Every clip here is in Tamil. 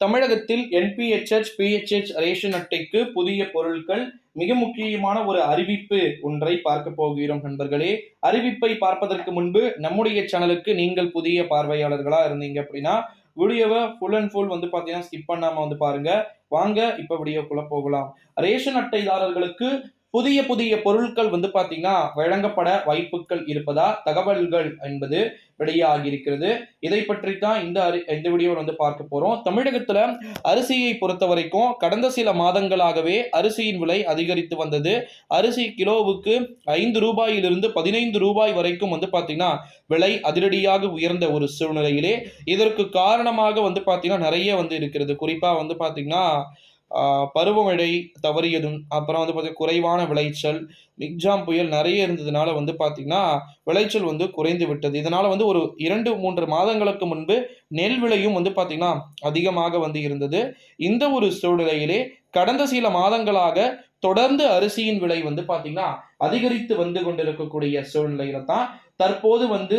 தமிழகத்தில் என்பிஹெச்ஹெச் பிஹெச்ஹெச் ரேஷன் அட்டைக்கு புதிய பொருட்கள் மிக முக்கியமான ஒரு அறிவிப்பு ஒன்றை பார்க்க போகிறோம் நண்பர்களே. அறிவிப்பை பார்ப்பதற்கு முன்பு நம்முடைய சேனலுக்கு நீங்கள் புதிய பார்வையாளர்களா இருந்தீங்க அப்படின்னா வீடியோவை ஃபுல் அண்ட் ஃபுல் வந்து பார்த்தீங்கன்னா ஸ்கிப் பண்ணாம வந்து பாருங்க. வாங்க இப்போ வீடியோக்குள்ள போகலாம். ரேஷன் அட்டைதாரர்களுக்கு புதிய புதிய பொருட்கள் வந்து பார்த்தீங்கன்னா வழங்கப்பட வாய்ப்புகள் இருப்பதா? தகவல்கள் என்பது வெளியாகி இருக்கிறது. இதை பற்றி தான் இந்த அரி இந்த வீடியோவில் வந்து பார்க்க போகிறோம் தமிழகத்தில் அரிசியை பொறுத்த வரைக்கும் கடந்த சில மாதங்களாகவே அரிசியின் விலை அதிகரித்து வந்தது. அரிசி கிலோவுக்கு ஐந்து ரூபாயிலிருந்து பதினைந்து ரூபாய் வரைக்கும் வந்து பார்த்தீங்கன்னா விலை அதிரடியாக உயர்ந்த ஒரு சூழ்நிலையிலே. இதற்கு காரணமாக வந்து பார்த்தீங்கன்னா நிறைய வந்து இருக்கிறது. குறிப்பாக வந்து பார்த்தீங்கன்னா பருவமழை தவறியதும் அப்புறம் வந்து பார்த்தீங்கன்னா குறைவான விளைச்சல் மிக்ஜாம் புயல் நிறைய இருந்ததுனால வந்து பார்த்திங்கன்னா விளைச்சல் வந்து குறைந்து விட்டது. இதனால் வந்து ஒரு இரண்டு மூன்று மாதங்களுக்கு முன்பு நெல் விலையும் வந்து பார்த்திங்கன்னா அதிகமாக வந்து இருந்தது. இந்த ஒரு சூழ்நிலையிலே கடந்த சில மாதங்களாக தொடர்ந்து அரிசியின் விலை வந்து பார்த்திங்கன்னா அதிகரித்து வந்து கொண்டிருக்கக்கூடிய சூழ்நிலையில தான் தற்போது வந்து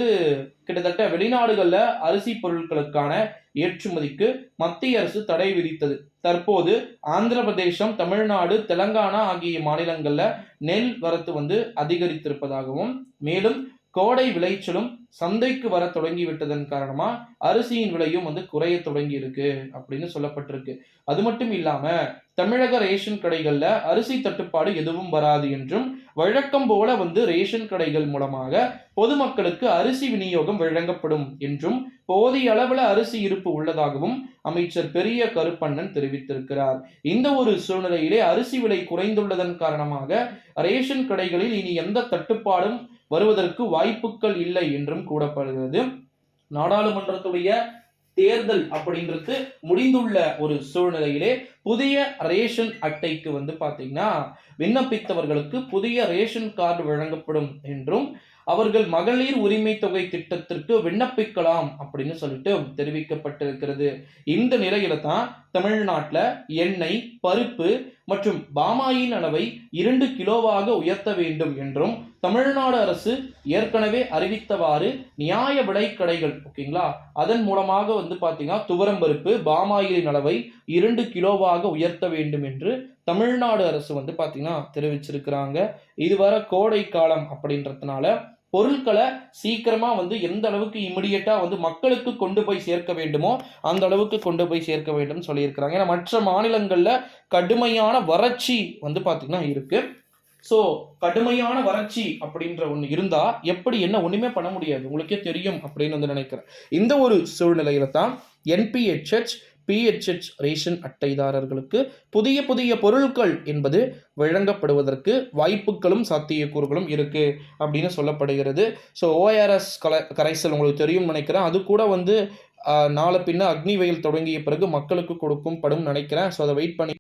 கிட்டத்தட்ட வெளிநாடுகளில் அரிசி பொருட்களுக்கான ஏற்றுமதிக்கு மத்திய அரசு தடை விதித்தது. தற்போது ஆந்திர பிரதேசம் தமிழ்நாடு தெலங்கானா ஆகிய மாநிலங்களில் நெல் வரத்து வந்து அதிகரித்திருப்பதாகவும் மேலும் கோடை விளைச்சலும் சந்தைக்கு வர தொடங்கி விட்டதன் காரணமா அரிசியின் விலையும் வந்து குறைய தொடங்கி இருக்கு அப்படின்னு சொல்லப்பட்டிருக்கு. அது மட்டும் இல்லாம தமிழக ரேஷன் கடைகள்ல அரிசி தட்டுப்பாடு எதுவும் வராது என்றும் வழக்கம் போல வந்து ரேஷன் கடைகள் மூலமாக பொதுமக்களுக்கு அரிசி விநியோகம் வழங்கப்படும் என்றும் போதிய அளவுல அரிசி இருப்பு உள்ளதாகவும் அமைச்சர் பெரிய கருப்பண்ணன் தெரிவித்திருக்கிறார். இந்த ஒரு சூழ்நிலையிலே அரிசி விலை குறைந்துள்ளதன் காரணமாக ரேஷன் கடைகளில் இனி எந்த தட்டுப்பாடும் வருவதற்கு வாய்ப்புகள் இல்லை என்றும் கூறப்படுகிறது நாடாளுமன்றத்துடைய தேர்தல் அப்படின்றது முடிந்துள்ள ஒரு சூழ்நிலையிலே புதிய ரேஷன் அட்டைக்கு வந்து பார்த்தீங்கன்னா விண்ணப்பித்தவர்களுக்கு புதிய ரேஷன் கார்டு வழங்கப்படும் என்றும் அவர்கள் மகளிர் உரிமை தொகை திட்டத்திற்கு விண்ணப்பிக்கலாம் அப்படின்னு சொல்லிட்டு தெரிவிக்கப்பட்டிருக்கிறது. இந்த நிலையில தான் தமிழ்நாட்டில் எண்ணெய் பருப்பு மற்றும் பாமாயின் அளவை இரண்டு கிலோவாக உயர்த்த வேண்டும் என்றும் தமிழ்நாடு அரசு ஏற்கனவே அறிவித்தவாறு நியாய விலை கடைகள் ஓகேங்களா? அதன் மூலமாக வந்து பார்த்தீங்கன்னா துவரம்பருப்பு பாமாயிலின் அளவை இரண்டு கிலோவாக உயர்த்த வேண்டும் என்று தமிழ்நாடு அரசு வந்து பார்த்தீங்கன்னா தெரிவிச்சிருக்கிறாங்க. இதுவரை கோடை காலம் அப்படின்றதுனால பொருட்களை சீக்கிரமாக வந்து எந்த அளவுக்கு இமிடியட்டாக வந்து மக்களுக்கு கொண்டு போய் சேர்க்க வேண்டுமோ அந்த அளவுக்கு கொண்டு போய் சேர்க்க வேண்டும் சொல்லியிருக்கிறாங்க. ஏன்னா மற்ற மாநிலங்களில் கடுமையான வறட்சி வந்து பார்த்திங்கன்னா இருக்குது ஸோ கடுமையான வறட்சி அப்படின்ற ஒன்று இருந்தால் எப்படி என்ன ஒன்றுமே பண்ண முடியாது. உங்களுக்கே தெரியும் அப்படின்னு வந்து நினைக்கிறேன். இந்த ஒரு சூழ்நிலையில தான் என்பிஹெச்ஹெச் பிஹெச்ஹெச் ரேஷன் அட்டைதாரர்களுக்கு புதிய புதிய பொருட்கள் என்பது வழங்கப்படுவதற்கு வாய்ப்புகளும் சாத்தியக்கூறுகளும் இருக்குது அப்படின்னு சொல்லப்படுகிறது. ஸோ ஓஆர்எஸ் கல கரைசல் உங்களுக்கு தெரியும் நினைக்கிறேன். அது கூட வந்து நாளை பின்ன அக்னி வெயில் தொடங்கிய பிறகு மக்களுக்கு கொடுக்கும் படும் நினைக்கிறேன். ஸோ அதை வெயிட் பண்ணி